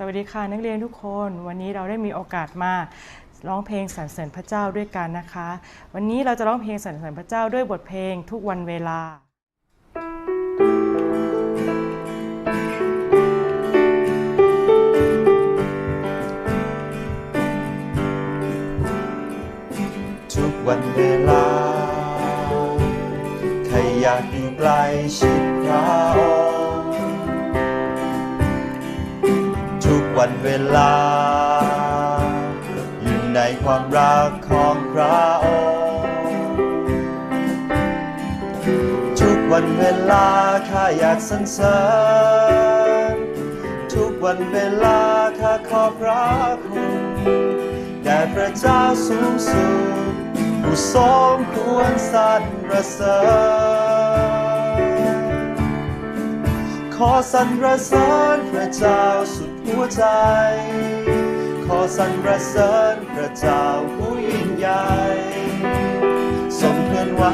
สวัสดีค่ะนักเรียนทุกคน วันนี้เราได้มีโอกาสมาร้องเพลงสรรเสริญพระเจ้าด้วยกันนะคะ วันนี้เราจะร้องเพลงสรรเสริญพระเจ้าด้วยบทเพลงทุกวันเวลาทุกวันเวลาใครอยากอยู่ใกล้ชิดพระองค์ วันเวลา อยู่ในความรักของพระองค์ทุกวันเวลาข้าอยากสรรเสริญทุกวันเวลาข้าขอบพระคุณแด่พระเจ้าสูงสุดผู้ทรงควรสรรเสริญขอสรรเสริญพระเจ้าสุด หัวใจ ขอสรรเสริญพระเจ้าผู้ยิ่งใหญ่ทรงเคลื่อนไหว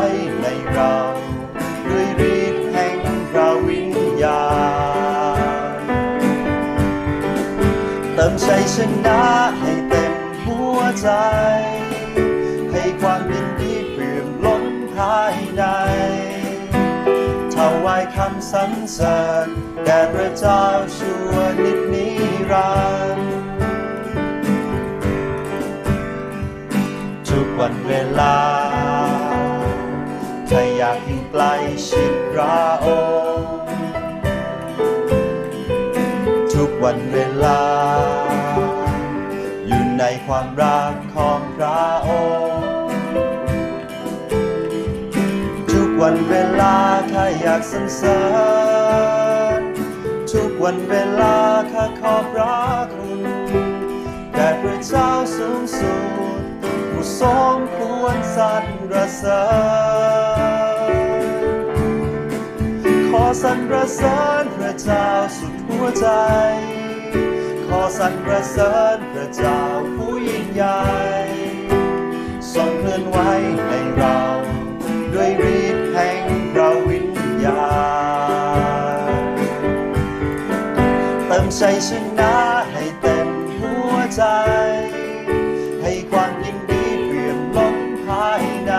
ในเรา ด้วยฤทธิ์แห่งพระวิญญาณเติมชัยชนะให้เต็มหัวใจ ให้ความยินดีเปี่ยมล้นภายใน คำสรรเสริญแด่พระเจ้าชั่วนิจนิรันดร์ทุกวันเวลาใครอยากยู่ใกล้ชิดพระองค์ทุกวันเวลา อยู่ในความรักของพระองค์ วันเวลาข้าอยากสรรเสริญทุกวันเวลาข้าขอบพระคุณแด่พระเจ้าสูงสุดผู้ทรงควรสรรเสริญขอสรรเสริญพระเจ้าสุดหัวใจ ขอสรรเสริญพระเจ้าผู้ยิ่งใหญ่ทรงเคลื่อนไหวในเรา เติมชัยชนะให้เต็มหัวใจ ให้ความยินดีเปี่ยมล้นภายใน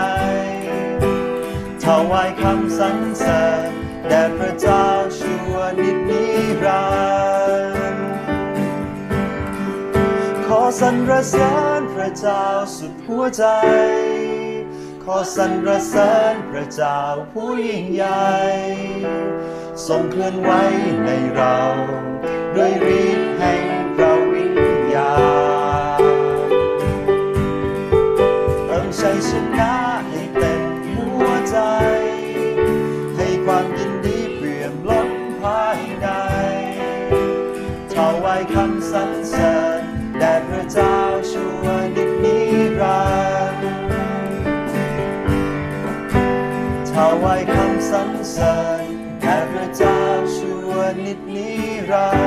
ถวายคำสรรเสริญแด่พระเจ้าชั่วนิจนิรันดร์ขอสรรเสริญพระเจ้าสุดหัวใจ ขอสรรเสริญพระเจ้าผู้ยิ่งใหญ่ทรงเคลื่อนไหวในเรา ด้วยฤทธิ์แห่งพระวิญญาณเติมชัยชนะให้เต็มหัวใจ ให้ความยินดีเปี่ยมล้นภายในถวายคำสรรเสริญแด่พระเจ้าชั่วนิจนิรันดร์ถวายคำสรรเสริญแด่พระเจ้าชั่วนิจนิรันดร์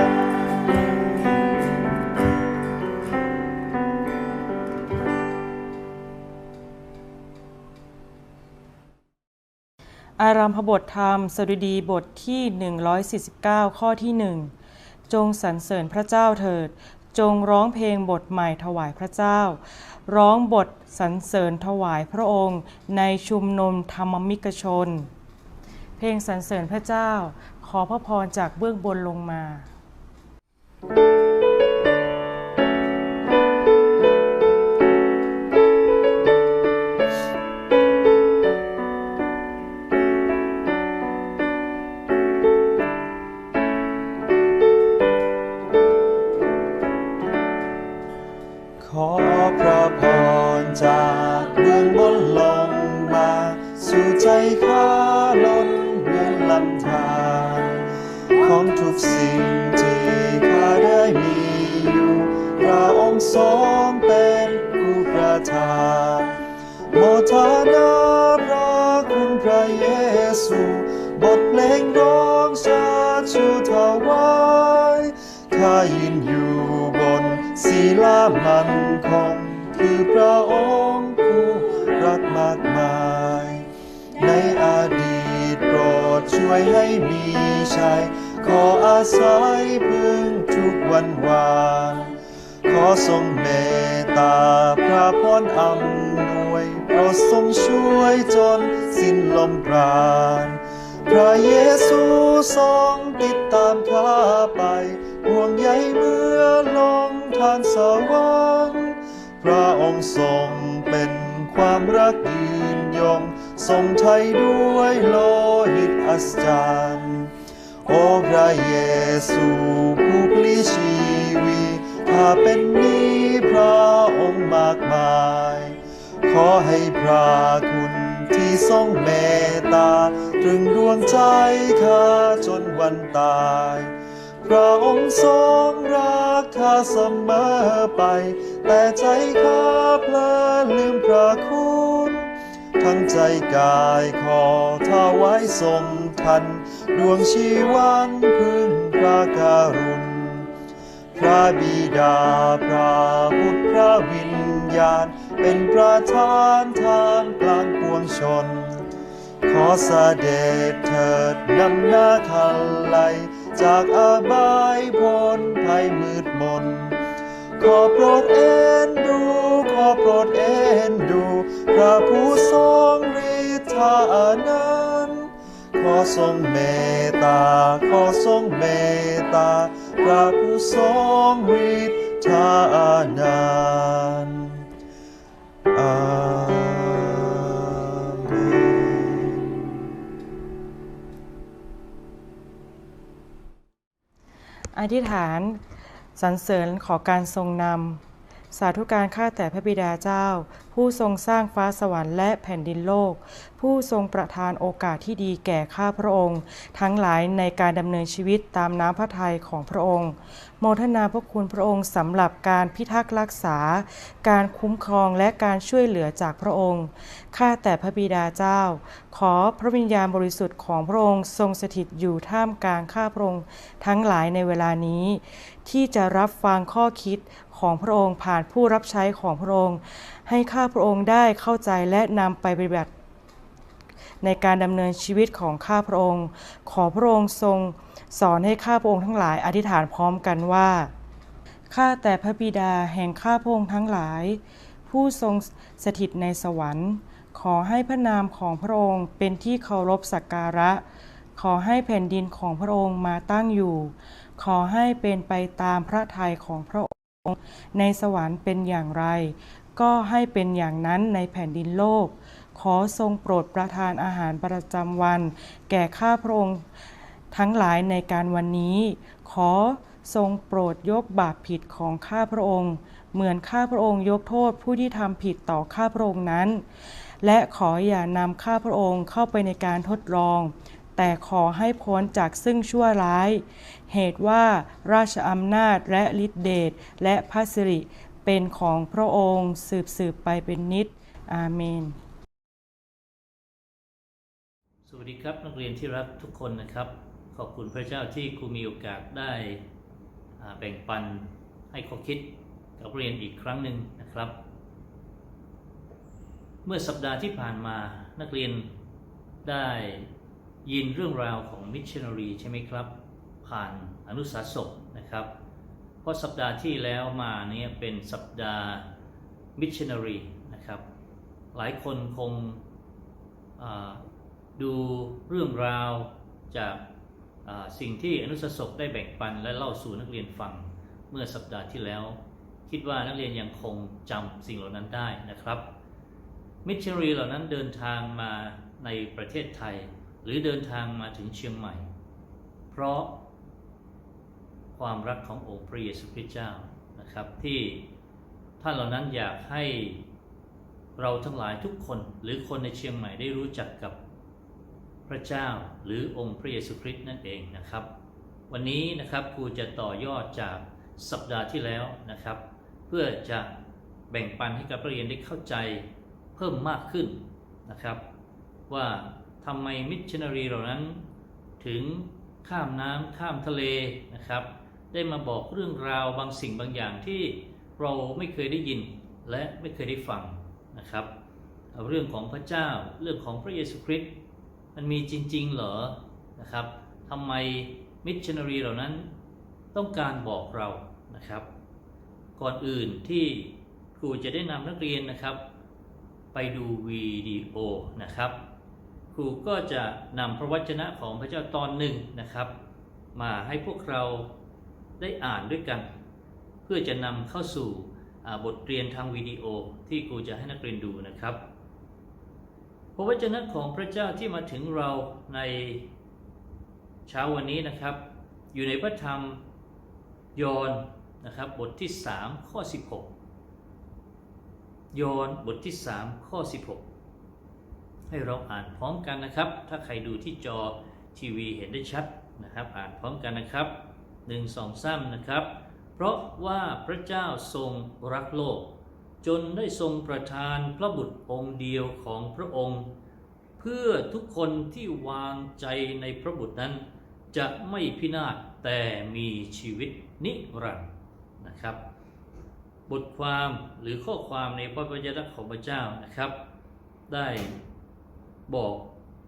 ารามพบทธรรม สดุดีบทที่ 149 ข้อที่1จงสรรเสริญพระเจ้าเถิด จงร้องเพลงบทใหม่ถวายพระเจ้า ร้องบทสรรเสริญถวายพระองค์ ในชุมนุมธรรมมิกชน เพลงสรรเสริญพระเจ้า ขอพระพรจากเบื้องบนลงมาข ชัย ขออาศัยพึ่งทุกวันวานขอทรงเมตตาพระพรอำนวยโปรดทรงช่วยจนสิ้นลมปราณพระเยซูทรงติดตามข้าไป ห่วงใยเมื่อลงทางสวรรค์พระองค์ทรงเป็นความรักยืนยง ทรงไทยด้วยโลหิตอัศจรรย์ โอ้พระเยซูผู้พลีชีวีถ้าเป็นนี้พระองค์มากมาย ขอให้พระคุณที่ทรงเมตตา ตรึงดวงใจข้าจนวันตาย พระองค์ทรงรักข้าเสมอไป แต่ใจข้าเพลินลืมพระคุณ ทั้งใจกายขอถวายทรงทัน ดวงชีวันพึ่งพระการุณ พระบิดาพระบุตรพระวิญญาณ เป็นประธานทานกลางปวงชน ขอเสด็จเถิดนำหน้าทันไลจากอาบายพ้นภัยมืดมน ขอโปรดเอ็นดู ขอโปรดเอ็นดู ระผู้ทรงฤทธานั้น ขอทรงเมตตา ขอทรงเมตตา พระผู้ทรงฤทธานั้นอาเมนอธิษฐานสรรเสริญขอการทรงนำ สาธุการข้าแต่พระบิดาเจ้า ผู้ทรงสร้างฟ้าสวรรค์และแผ่นดินโลก ผู้ทรงประทานโอกาสที่ดีแก่ข้าพระองค์ ทั้งหลายในการดำเนินชีวิตตามน้ำพระทัยของพระองค์ โมทนาพระคุณพระองค์สำหรับการพิทักษ์รักษา การคุ้มครองและการช่วยเหลือจากพระองค์ข้าแต่พระบิดาเจ้า ขอพระวิญญาณบริสุทธิ์ของพระองค์ทรงสถิตอยู่ท่ามกลางข้าพระองค์ทั้งหลายในเวลานี้ ที่จะรับฟังข้อคิด ของพระองค์ ผ่านผู้รับใช้ของพระองค์ ให้ข้าพระองค์ได้เข้าใจและนำไปปฏิบัติในการดำเนินชีวิตของข้าพระองค์ ขอพระองค์ทรงสอนให้ข้าพระองค์ทั้งหลายอธิษฐานพร้อมกันว่า ข้าแต่พระบิดาแห่งข้าพระองค์ทั้งหลาย ผู้ทรงสถิตในสวรรค์ ขอให้พระนามของพระองค์เป็นที่เคารพสักการะ ขอให้แผ่นดินของพระองค์มาตั้งอยู่ ขอให้เป็นไปตามพระทัยของพระองค์ ในสวรรค์เป็นอย่างไร ก็ให้เป็นอย่างนั้นในแผ่นดินโลก ขอทรงโปรดประทานอาหารประจำวัน แก่ข้าพระองค์ทั้งหลายในการวันนี้ ขอทรงโปรดยกบาปผิดของข้าพระองค์ เหมือนข้าพระองค์ยกโทษผู้ที่ทำผิดต่อข้าพระองค์นั้น และขออย่านำข้าพระองค์เข้าไปในการทดลอง แต่ขอให้พ้นจากซึ่งชั่วร้าย เหตุว่าราชอำนาจและฤทธิเดชและพระสิริเป็นของพระองค์สืบสืบไปเป็นนิจอาเมน สวัสดีครับนักเรียนที่รักทุกคนนะครับ ขอบคุณพระเจ้าที่ครูมีโอกาสได้แบ่งปันให้ข้อคิดกับเรียนอีกครั้งหนึ่งนะครับ เมื่อสัปดาห์ที่ผ่านมานักเรียนได้ ยินเรื่องราวของมิชชันนารีใช่ไหมครับ ผ่านอนุสาสกนะครับ เพราะสัปดาห์ที่แล้วมาเนี่ยเป็นสัปดาห์มิชชันนารีนะครับ หลายคนคงดูเรื่องราวจากสิ่งที่อนุสาสกได้แบ่งปันและเล่าสู่นักเรียนฟังเมื่อสัปดาห์ที่แล้ว คิดว่านักเรียนยังคงจำสิ่งเหล่านั้นได้นะครับ มิชชันนารีเหล่านั้นเดินทางมาในประเทศไทย หรือเดินทางมาถึงเชียงใหม่ เพราะความรักขององค์พระเยซูคริสต์เจ้านะครับ ที่ท่านเหล่านั้นอยากให้เราทั้งหลายทุกคนหรือคนในเชียงใหม่ได้รู้จักกับพระเจ้าหรือองค์พระเยซูคริสต์นั่นเองนะครับ วันนี้นะครับครูจะต่อยอดจากสัปดาห์ที่แล้วนะครับ เพื่อจะแบ่งปันให้กับนักเรียนได้เข้าใจเพิ่มมากขึ้นนะครับ ว่า ทำไมมิชชันนารีเหล่านั้น ถึงข้ามน้ำข้ามทะเลนะครับ ได้มาบอกเรื่องราวบางสิ่งบางอย่างที่เราไม่เคยได้ยินและไม่เคยได้ฟังนะครับ เรื่องของพระเจ้าเรื่องของพระเยซูคริสต์มันมีจริง ๆ เหรอนะครับทำไมมิชชันนารีเหล่านั้นต้องการบอกเรานะครับ ก่อนอื่นที่ครูจะได้นำนักเรียนนะครับ ไปดูวิดีโอนะครับ ครูก็จะนำพระวจนะของพระเจ้าตอนหนึ่งนะครับ มาให้พวกเราได้อ่านด้วยกัน เพื่อจะนำเข้าสู่บทเรียนทางวิดีโอที่ครูจะให้นักเรียนดูนะครับ พระวจนะของพระเจ้าที่มาถึงเราในเช้าวันนี้นะครับ อยู่ในพระธรรมยอห์นนะครับบทที่ 3 ข้อ 16 ยอห์นบทที่ 3 ข้อ 16 ให้เราอ่านพร้อมกันนะครับ ถ้าใครดูที่จอทีวีเห็นได้ชัดนะครับ อ่านพร้อมกันนะครับ1 2 3นะครับ เพราะว่าพระเจ้าทรงรักโลก จนได้ทรงประทานพระบุตรองค์เดียวของพระองค์ เพื่อทุกคนที่วางใจในพระบุตรนั้น จะไม่พินาศแต่มีชีวิตนิรันดร์นะครับ บทความหรือข้อความในพระวจนะของพระเจ้านะครับ ได้ บอก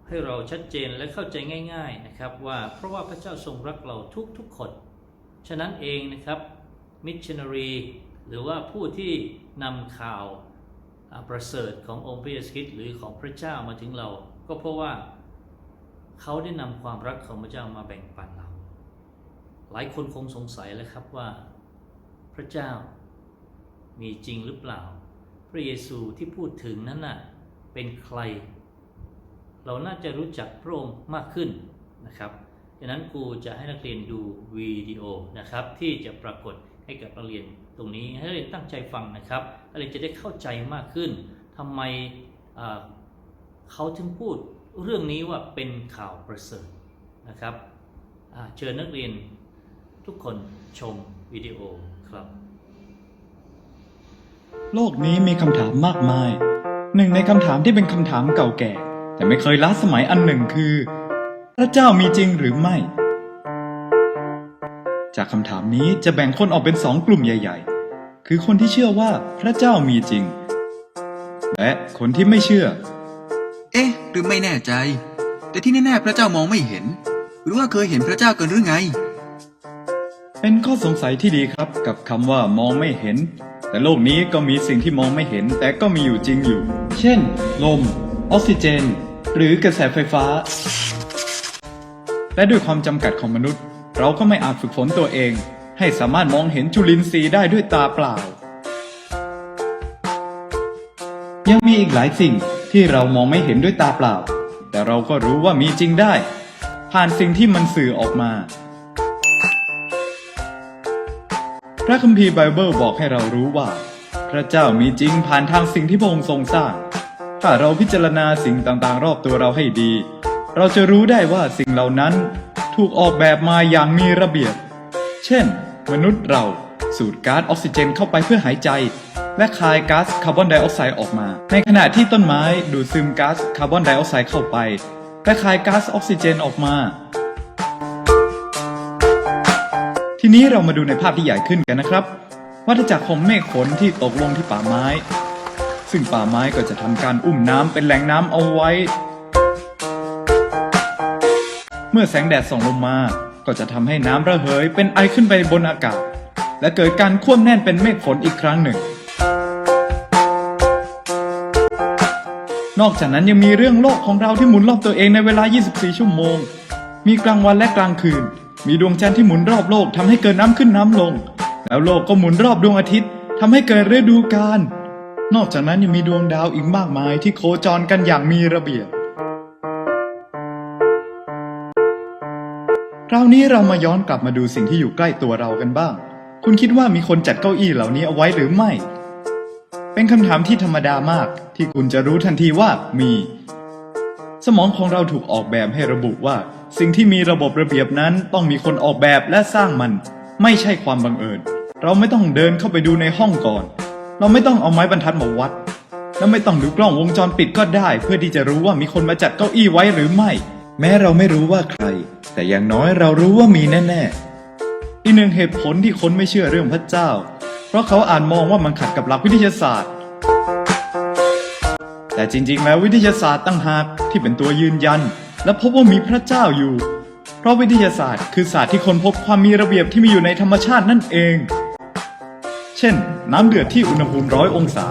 ให้เราชัดเจนและเข้าใจง่าย ๆนะครับว่าเพราะว่าพระเจ้าทรงรักเราทุกๆคน ฉะนั้นเองนะครับมิชชันนารีหรือว่าผู้ที่นำข่าวประเสริฐขององค์พระเยซูคริสต์หรือของพระเจ้ามาถึงเรา ก็เพราะว่าเขาได้นำความรักของพระเจ้ามาแบ่งปันเรา หลายคนคงสงสัยแล้วครับว่า พระเจ้ามีจริงหรือเปล่า พระเยซูที่พูดถึงนั้นน่ะเป็นใคร เราน่าจะรู้จักพระองค์มากขึ้นนะครับดังนั้นครูจะให้นักเรียนดูวิดีโอนะครับที่จะปรากฏให้กับนักเรียนตรงนี้ให้นักเรียนตั้งใจฟังนะครับนักเรียนจะได้เข้าใจมากขึ้นทำไมเขาถึงพูดเรื่องนี้ว่าเป็นข่าวประเสริฐนะครับเชิญนักเรียนทุกคนชมวิดีโอครับ โลกนี้มีคำถามมากมาย หนึ่งในคำถามที่เป็นคำถามเก่าแก่ แต่ไม่เคยล้าสมัยอันหนึ่งคือ พระเจ้ามีจริงหรือไม่ จากคำถามนี้จะแบ่งคนออกเป็นสองกลุ่มใหญ่ ๆ คือคนที่เชื่อว่าพระเจ้ามีจริง และคนที่ไม่เชื่อ เอ๊ะ หรือไม่แน่ใจ แต่ที่แน่ๆพระเจ้ามองไม่เห็น หรือว่าเคยเห็นพระเจ้ากันหรือไง เป็นข้อสงสัยที่ดีครับกับคำว่ามองไม่เห็น แต่โลกนี้ก็มีสิ่งที่มองไม่เห็น แต่ก็มีอยู่จริงอยู่ เช่น ลม ออกซิเจน หรือกระแสไฟฟ้า และด้วยความจำกัดของมนุษย์ เราก็ไม่อาจฝึกฝนตัวเอง ให้สามารถมองเห็นจุลินทรีย์ได้ด้วยตาเปล่า ยังมีอีกหลายสิ่งที่เรามองไม่เห็นด้วยตาเปล่า แต่เราก็รู้ว่ามีจริงได้ ผ่านสิ่งที่มันสื่อออกมา พระคัมภีร์ไบเบิลบอกให้เรารู้ว่า พระเจ้ามีจริงผ่านทางสิ่งที่พระองค์ทรงสร้าง ถ้าเราพิจารณาสิ่งต่างๆ รอบตัวเราให้ดี เราจะรู้ได้ว่าสิ่งเหล่านั้นถูกออกแบบมาอย่างมีระเบียบ เช่น มนุษย์เราสูดก๊าซออกซิเจนเข้าไปเพื่อหายใจ และคายก๊าซคาร์บอนไดออกไซด์ออกมา ในขณะที่ต้นไม้ดูดซึมก๊าซคาร์บอนไดออกไซด์เข้าไป และคายก๊าซออกซิเจนออกมา ทีนี้เรามาดูในภาพที่ใหญ่ขึ้นกันนะครับ วัฏจักรของเมฆฝนที่ตกลงที่ป่าไม้ ซึ่งป่าไม้ก็จะทำการอุ้มน้ำเป็นแหล่งน้ำเอาไว้ เมื่อแสงแดดส่องลงมา ก็จะทำให้น้ำระเหยเป็นไอขึ้นไปบนอากาศ และเกิดการควบแน่นเป็นเมฆฝนอีกครั้งหนึ่ง นอกจากนั้นยังมีเรื่องโลกของเราที่หมุนรอบตัวเองในเวลา 24 ชั่วโมง มีกลางวันและกลางคืน มีดวงจันทร์ที่หมุนรอบโลกทำให้เกิดน้ำขึ้นน้ำลง แล้วโลกก็หมุนรอบดวงอาทิตย์ทำให้เกิดฤดูกาล นอกจากนั้นยังมีดวงดาวอีกมากมายที่โคจรกันอย่างมีระเบียบคราวนี้เรามาย้อนกลับมาดูสิ่งที่อยู่ใกล้ตัวเรากันบ้าง คุณคิดว่ามีคนจัดเก้าอี้เหล่านี้เอาไว้หรือไม่ เป็นคำถามที่ธรรมดามาก ที่คุณจะรู้ทันทีว่ามี สมองของเราถูกออกแบบให้ระบุว่า สิ่งที่มีระบบระเบียบนั้นต้องมีคนออกแบบและสร้างมัน ไม่ใช่ความบังเอิญ เราไม่ต้องเดินเข้าไปดูในห้องก่อน เราไม่ต้องเอาไม้บรรทัดมาวัด และไม่ต้องดูกล้องวงจรปิดก็ได้ เพื่อที่จะรู้ว่ามีคนมาจัดเก้าอี้ไว้หรือไม่ แม้เราไม่รู้ว่าใคร แต่อย่างน้อยเรารู้ว่ามีแน่ๆอีกหนึ่งเหตุผลที่คนไม่เชื่อเรื่องพระเจ้า เพราะเขาอานมองว่ามันขัดกับหลักวิทยาศาสตร์ แต่จริงๆ แล้ววิทยาศาสตร์ตั้งหากที่เป็นตัวยืนยัน และพบว่ามีพระเจ้าอยู่ เพราะวิทยาศาสตร์ คือศาสตร์ที่คนพบความมีระเบียบที่มีอยู่ในธรรมชาตินั่นเอง ช่น น้ำเดือดที่อุณหภูมิร้อยองศา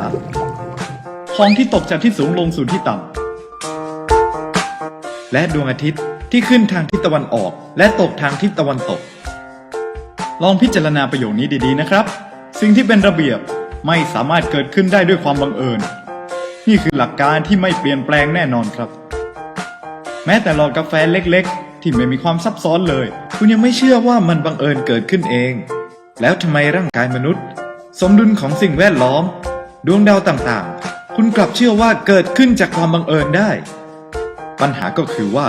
ของที่ตกจากที่สูงลงสู่ที่ต่ำ และดวงอาทิตย์ที่ขึ้นทางทิศตะวันออก และตกทางทิศตะวันตก ลองพิจารณาประโยคนี้ดีๆนะครับ สิ่งที่เป็นระเบียบไม่สามารถเกิดขึ้นได้ด้วยความบังเอิญ นี่คือหลักการที่ไม่เปลี่ยนแปลงแน่นอนครับ แม้แต่หลอดกาแฟเล็กๆ ที่ไม่มีความซับซ้อนเลย คุณยังไม่เชื่อว่ามันบังเอิญเกิดขึ้นเอง แล้วทำไมร่างกายมนุษย์ สมดุลของสิ่งแวดล้อม ดวงดาวต่างๆ คุณกลับเชื่อว่าเกิดขึ้นจากความบังเอิญได้ ปัญหาก็คือว่า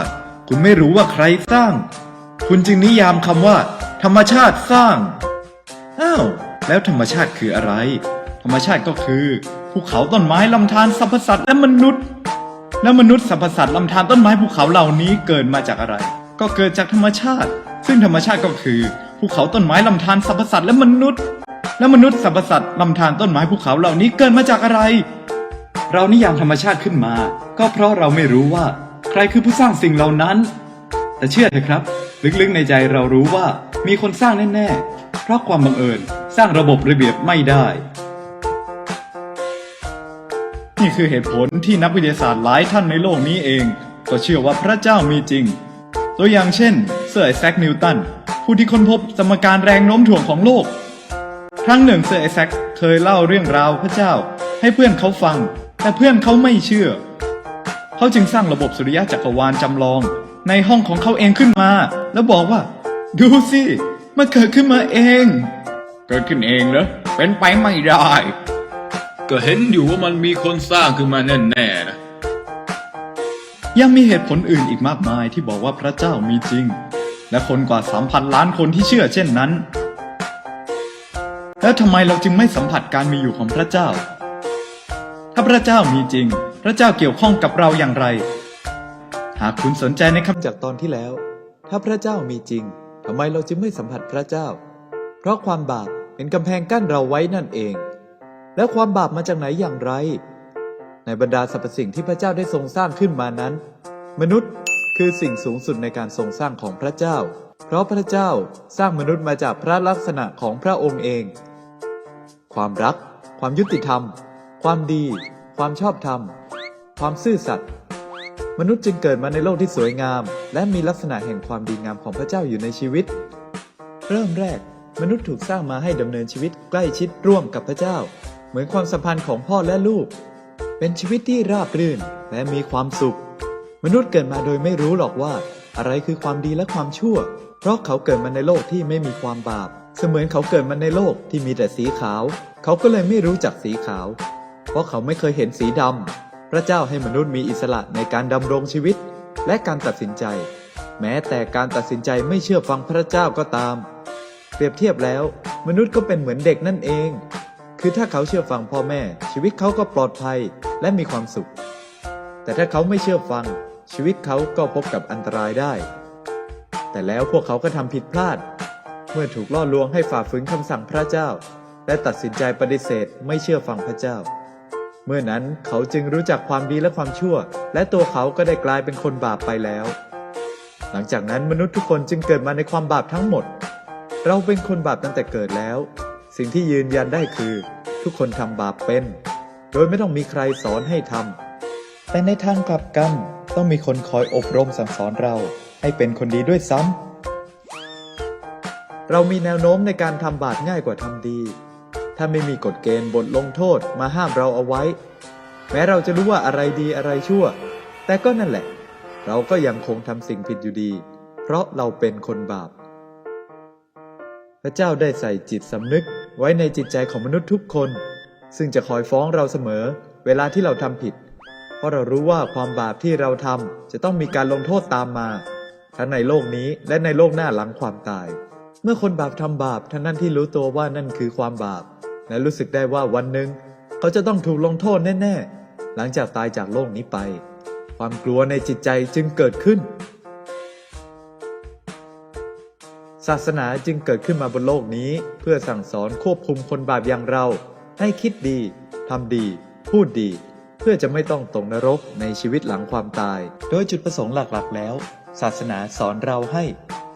คุณไม่รู้ว่าใครสร้าง คุณจึงนิยามคำว่า ธรรมชาติสร้าง อ้าว แล้วธรรมชาติคืออะไร ธรรมชาติก็คือภูเขาต้นไม้ลำธารสรรพสัตว์และมนุษย์ แล้วมนุษย์สรรพสัตว์ลำธารต้นไม้ภูเขาเหล่านี้เกิดมาจากอะไร ก็เกิดจากธรรมชาติ ซึ่งธรรมชาติก็คือภูเขาต้นไม้ลำธารสรรพสัตว์และมนุษย์ และมนุษย์สรรพสัตว์ลำธารต้นไม้ภูเขาเหล่านี้เกิดมาจากอะไร เรานิยามธรรมชาติขึ้นมา ก็เพราะเราไม่รู้ว่า ใครคือผู้สร้างสิ่งเหล่านั้น แต่เชื่อเถอะครับ ลึกๆในใจเรารู้ว่ามีคนสร้างแน่ๆ เพราะความบังเอิญสร้างระบบระเบียบไม่ได้ นี่คือเหตุผลที่นักวิทยาศาสตร์หลายท่านในโลกนี้เอง ก็เชื่อว่าพระเจ้ามีจริง ตัวอย่างเช่น เซอร์ไอแซคนิวตันผู้ที่ค้นพบสมการแรงโน้มถ่วงของโลก ครั้งหนึ่งเซอร์ไอแซคเคยเล่าเรื่องราวพระเจ้า ให้เพื่อนเขาฟัง แต่เพื่อนเขาไม่เชื่อ เขาจึงสร้างระบบสุริยะจักรวาลจำลอง ในห้องของเขาเองขึ้นมา แล้วบอกว่า ดูสิมันเกิดขึ้นมาเอง เกิดขึ้นเองเหรอเป็นไปไม่ได้ ก็เห็นอยู่ว่ามันมีคนสร้างขึ้นมาแน่ๆนะยังมีเหตุผลอื่นอีกมากมายที่บอกว่าพระเจ้ามีจริง และคนกว่า 3,000 ล้านคนที่เชื่อเช่นนั้น แล้วทำไมเราจึงไม่สัมผัสการมีอยู่ของพระเจ้า ถ้าพระเจ้ามีจริง พระเจ้าเกี่ยวข้องกับเราอย่างไร หากคุณสนใจในคำจากตอนที่แล้ว ถ้าพระเจ้ามีจริงทำไมเราจึงไม่สัมผัสพระเจ้า เพราะความบาปเป็นกำแพงกั้นเราไว้นั่นเอง แล้วความบาปมาจากไหนอย่างไร ในบรรดาสรรพสิ่งที่พระเจ้าได้ทรงสร้างขึ้นมานั้น มนุษย์คือสิ่งสูงสุดในการทรงสร้างของพระเจ้า เพราะพระเจ้าสร้างมนุษย์มาจากพระลักษณะของพระองค์เอง ความรัก ความยุติธรรม ความดี ความชอบธรรม ความซื่อสัตย์มนุษย์จึงเกิดมาในโลกที่สวยงาม และมีลักษณะแห่งความดีงามของพระเจ้าอยู่ในชีวิต เริ่มแรก มนุษย์ถูกสร้างมาให้ดำเนินชีวิตใกล้ชิดร่วมกับพระเจ้า เหมือนความสัมพันธ์ของพ่อและลูก เป็นชีวิตที่ราบรื่นและมีความสุข มนุษย์เกิดมาโดยไม่รู้หรอกว่า อะไรคือความดีและความชั่ว เพราะเขาเกิดมาในโลกที่ไม่มีความบาป เสมือนเขาเกิดมาในโลกที่มีแต่สีขาว เขาก็เลยไม่รู้จักสีขาว เพราะเขาไม่เคยเห็นสีดำ พระเจ้าให้มนุษย์มีอิสระในการดำรงชีวิต และการตัดสินใจ แม้แต่การตัดสินใจไม่เชื่อฟังพระเจ้าก็ตาม เปรียบเทียบแล้ว มนุษย์ก็เป็นเหมือนเด็กนั่นเอง คือถ้าเขาเชื่อฟังพ่อแม่ ชีวิตเขาก็ปลอดภัยและมีความสุข แต่ถ้าเขาไม่เชื่อฟัง ชีวิตเขาก็พบกับอันตรายได้ แต่แล้วพวกเขาก็ทำผิดพลาด เมื่อถูกล่อลวงให้ฝ่าฝืนคำสั่งพระเจ้า และตัดสินใจปฏิเสธไม่เชื่อฟังพระเจ้า เมื่อนั้นเขาจึงรู้จักความดีและความชั่ว และตัวเขาก็ได้กลายเป็นคนบาปไปแล้ว หลังจากนั้นมนุษย์ทุกคนจึงเกิดมาในความบาปทั้งหมด เราเป็นคนบาปตั้งแต่เกิดแล้ว สิ่งที่ยืนยันได้คือ ทุกคนทำบาปเป็น โดยไม่ต้องมีใครสอนให้ทำแต่ในทางกลับกันต้องมีคนคอยอบรมสั่งสอนเราให้เป็นคนดีด้วยซ้ำ เรามีแนวโน้มในการทำบาปง่ายกว่าทำดี ถ้าไม่มีกฎเกณฑ์บทลงโทษมาห้ามเราเอาไว้ แม้เราจะรู้ว่าอะไรดีอะไรชั่ว แต่ก็นั่นแหละ เราก็ยังคงทำสิ่งผิดอยู่ดี เพราะเราเป็นคนบาป พระเจ้าได้ใส่จิตสำนึกไว้ในจิตใจของมนุษย์ทุกคน ซึ่งจะคอยฟ้องเราเสมอ เวลาที่เราทำผิด เพราะเรารู้ว่าความบาปที่เราทำจะต้องมีการลงโทษตามมา ทั้งในโลกนี้และในโลกหน้าหลังความตาย เมื่อคนบาปทำบาปทั้งนั้นที่รู้ตัวว่านั่นคือความบาป และรู้สึกได้ว่าวันหนึ่ง เขาจะต้องถูกลงโทษแน่ๆ หลังจากตายจากโลกนี้ไป ความกลัวในจิตใจจึงเกิดขึ้น ศาสนาจึงเกิดขึ้นมาบนโลกนี้ เพื่อสั่งสอนควบคุมคนบาปอย่างเรา ให้คิดดีทำดี พูดดี เพื่อจะไม่ต้องตกนรกในชีวิตหลังความตาย โดยจุดประสงค์หลักๆแล้ว ศาสนาสอนเราให้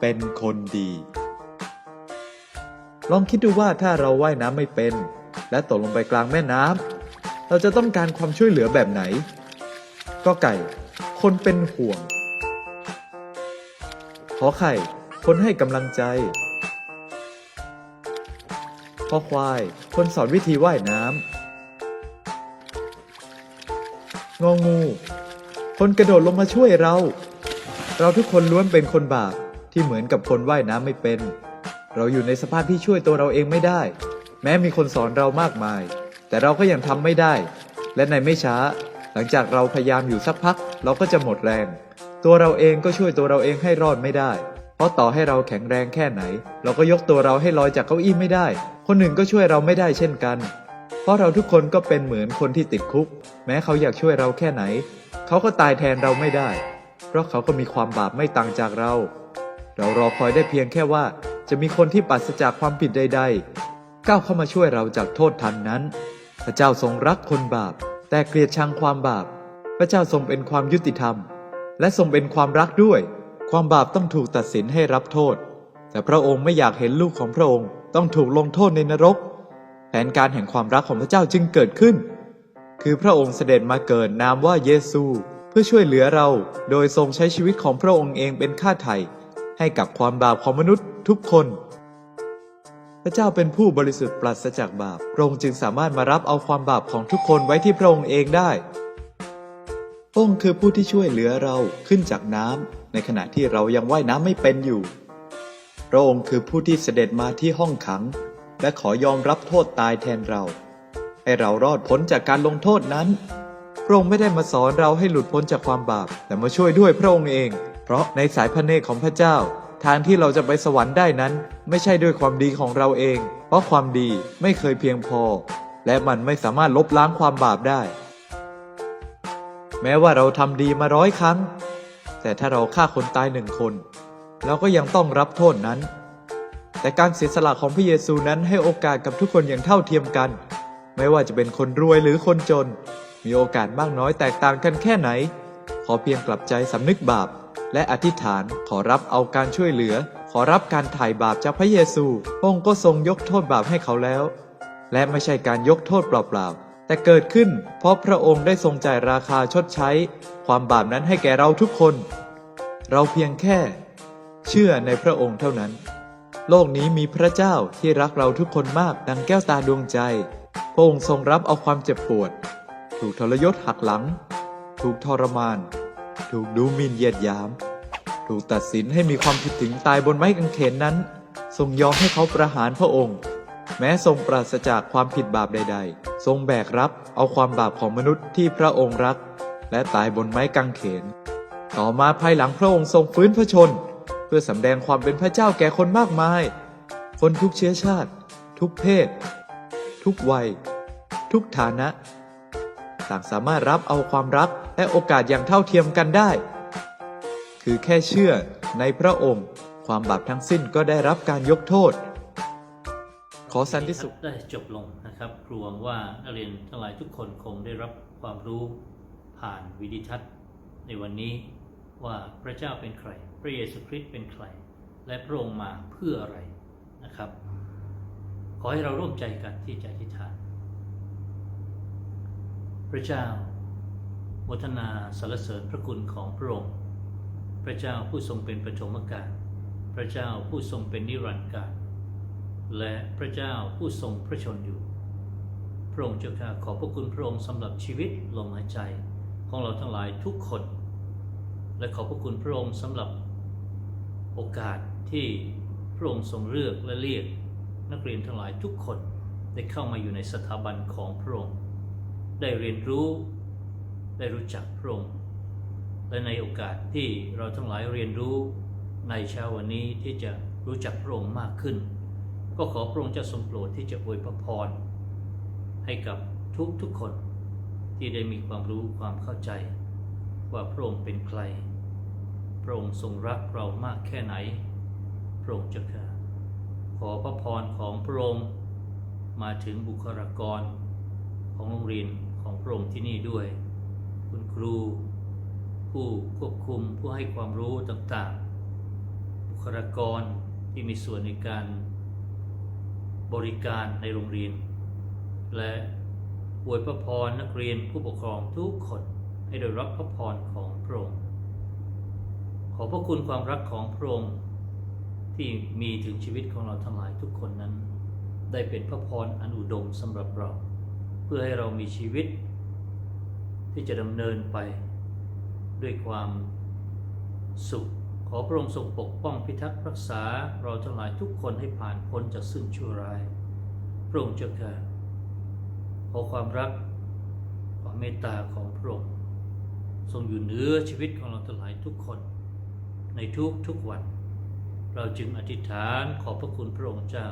เป็นคนดี ลองคิดดูว่าถ้าเราว่ายน้ำไม่เป็น และตกลงไปกลางแม่น้ำเราจะต้องการความช่วยเหลือแบบไหน ก็ไก่ คนเป็นห่วง ขอไข่ คนให้กำลังใจขอควาย คนสอนวิธีว่ายน้ำงองู คนกระโดดลงมาช่วยเรา เราทุกคนล้วนเป็นคนบาปที่เหมือนกับคนว่ายน้ำไม่เป็น เราอยู่ในสภาพที่ช่วยตัวเราเองไม่ได้ แม้มีคนสอนเรามากมาย แต่เราก็ยังทำไม่ได้ และในไม่ช้า หลังจากเราพยายามอยู่สักพัก เราก็จะหมดแรง ตัวเราเองก็ช่วยตัวเราเองให้รอดไม่ได้ เพราะต่อให้เราแข็งแรงแค่ไหน เราก็ยกตัวเราให้ลอยจากเก้าอี้ไม่ได้ คนอื่นก็ช่วยเราไม่ได้เช่นกัน เพราะเราทุกคนก็เป็นเหมือนคนที่ติดคุก แม้เขาอยากช่วยเราแค่ไหน เขาก็ตายแทนเราไม่ได้ เพราะเขาก็มีความบาปไม่ต่างจากเรา เรารอคอยได้เพียงแค่ว่า จะมีคนที่ปราศจากความผิดใด ๆ ก้าวเข้ามาช่วยเราจากโทษทันนั้น พระเจ้าทรงรักคนบาป แต่เกลียดชังความบาป พระเจ้าทรงเป็นความยุติธรรม และทรงเป็นความรักด้วย ความบาปต้องถูกตัดสินให้รับโทษ แต่พระองค์ไม่อยากเห็นลูกของพระองค์ต้องถูกลงโทษในนรก แผนการแห่งความรักของพระเจ้าจึงเกิดขึ้น คือพระองค์เสด็จมาเกิดนามว่าเยซูเพื่อช่วยเหลือเรา โดยทรงใช้ชีวิตของพระองค์เองเป็นค่าไถ่ให้กับความบาปของมนุษย์ ทุกคน พระเจ้าเป็นผู้บริสุทธิ์ปราศจากบาป พระองค์จึงสามารถมารับเอาความบาปของทุกคนไว้ที่พระองค์เองได้ พระองค์คือผู้ที่ช่วยเหลือเราขึ้นจากน้ำในขณะที่เรายังว่ายน้ำไม่เป็นอยู่ พระองค์คือผู้ที่เสด็จมาที่ห้องขัง และขอยอมรับโทษตายแทนเรา ให้เรารอดพ้นจากการลงโทษนั้นพระองค์ไม่ได้มาสอนเราให้หลุดพ้นจากความบาป แต่มาช่วยด้วยพระองค์เอง เพราะในสายพระเนตรของพระเจ้า ทางที่เราจะไปสวรรค์ได้นั้น ไม่ใช่ด้วยความดีของเราเอง เพราะความดีไม่เคยเพียงพอ และมันไม่สามารถลบล้างความบาปได้ แม้ว่าเราทำดีมาร้อยครั้ง แต่ถ้าเราฆ่าคนตายหนึ่งคน เราก็ยังต้องรับโทษนั้น แต่การเสียสละของพระเยซูนั้นให้โอกาสกับทุกคนอย่างเท่าเทียมกัน ไม่ว่าจะเป็นคนรวยหรือคนจน มีโอกาสมากน้อยแตกต่างกันแค่ไหน ขอเพียงกลับใจสำนึกบาป และอธิษฐานขอรับเอาการช่วยเหลือ ขอรับการถ่ายบาปจากพระเยซู พระองค์ก็ทรงยกโทษบาปให้เขาแล้ว และไม่ใช่การยกโทษเปล่าๆ แต่เกิดขึ้น เพราะพระองค์ได้ทรงจ่ายราคาชดใช้ ความบาปนั้นให้แก่เราทุกคน เราเพียงแค่ เชื่อในพระองค์เท่านั้น โลกนี้มีพระเจ้าที่รักเราทุกคนมากดังแก้วตาดวงใจพระองค์ทรงรับเอาความเจ็บปวด ถูกทรยศหักหลัง ถูกทรมาน ถูกดูหมิ่นเหยียดหยาม ถูกตัดสินให้มีความผิดถึงตายบนไม้กางเขนนั้น ทรงยอมให้เขาประหารพระองค์ แม้ทรงปราศจากความผิดบาปใด ๆ ทรงแบกรับเอาความบาปของมนุษย์ที่พระองค์รัก และตายบนไม้กางเขน ต่อมาภายหลังพระองค์ทรงฟื้นพระชน เพื่อสำแดงความเป็นพระเจ้าแก่คนมากมาย คนทุกเชื้อชาติ ทุกเพศ ทุกวัย ทุกฐานะ ต่างสามารถรับเอาความรักและโอกาสอย่างเท่าเทียมกันได้ คือแค่เชื่อในพระองค์ ความบาปทั้งสิ้นก็ได้รับการยกโทษ ขอสันติสุขได้จบลงนะครับกลัวว่านักเรียนทั้งหลายทุกคนคงได้รับความรู้ผ่านวิดิทัศน์ ในวันนี้ว่าพระเจ้าเป็นใคร พระเยซูคริสต์เป็นใคร และพระองค์มาเพื่ออะไรนะครับ ขอให้เราร่วมใจกันที่จะอธิษฐาน ระเจ้าโมทนาสรรเสริญพระคุณของพระองค์ พระเจ้าผู้ทรงเป็นประจมกาลพระเจ้าผู้ทรงเป็นนิรันดร์กาลและพระเจ้าผู้ทรงพระชนอยู่ พระองค์เจ้าข้าขอพระคุณพระองค์สำหรับชีวิตลมหายใจของเราทั้งหลายทุกคน และขอพระคุณพระองค์สำหรับโอกาสที่พระองค์ทรงเลือกและเรียกนักเรียนทั้งหลายทุกคนได้เข้ามาอยู่ในสถาบันของพระองค์ ได้เรียนรู้ ได้รู้จักพระองค์และในโอกาสที่เราทั้งหลายเรียนรู้ในเช้าวันนี้ที่จะรู้จักพระองค์มากขึ้น ก็ขอพระองค์จะทรงโปรดที่จะอวยพรให้กับทุกทุกคนที่ได้มีความรู้ความเข้าใจ ว่าพระองค์เป็นใคร พระองค์ทรงรักเรามากแค่ไหน พระองค์เจ้าข้าขอพระพรของพระองค์มาถึงบุคลากรของโรงเรียน ของพระองค์ที่นี่ด้วย คุณครู ผู้ควบคุมผู้ให้ความรู้ต่างๆ บุคลากรที่มีส่วนในการบริการในโรงเรียน และอวยพระพรนักเรียนผู้ปกครองทุกคนให้ได้รับพระพรของพระองค์ขอพระคุณความรักของพระองค์ที่มีถึงชีวิตของเราทั้งหลายทุกคนนั้น ได้เป็นพระพรอันอุดมสำหรับเรา เพื่อให้เรามีชีวิต ที่จะดำเนินไปด้วยความสุข ขอพระองค์ทรงปกป้องพิทักษ์รักษาเราทั้งหลายทุกคนให้ผ่านพ้นจากซึ่งชั่วร้าย พระองค์เจ้าค่ะขอความรักความเมตตาของพระองค์ทรงอยู่เหนือชีวิตของเราทั้งหลายทุกคน ในทุกทุกวัน เราจึงอธิษฐานขอพระคุณพระองค์เจ้า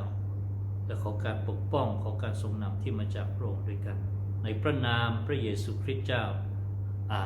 และขอการปกป้องขอการทรงนำที่มาจากพระองค์ด้วยกัน ในพระนามพระเยซูคริสต์เจ้าอา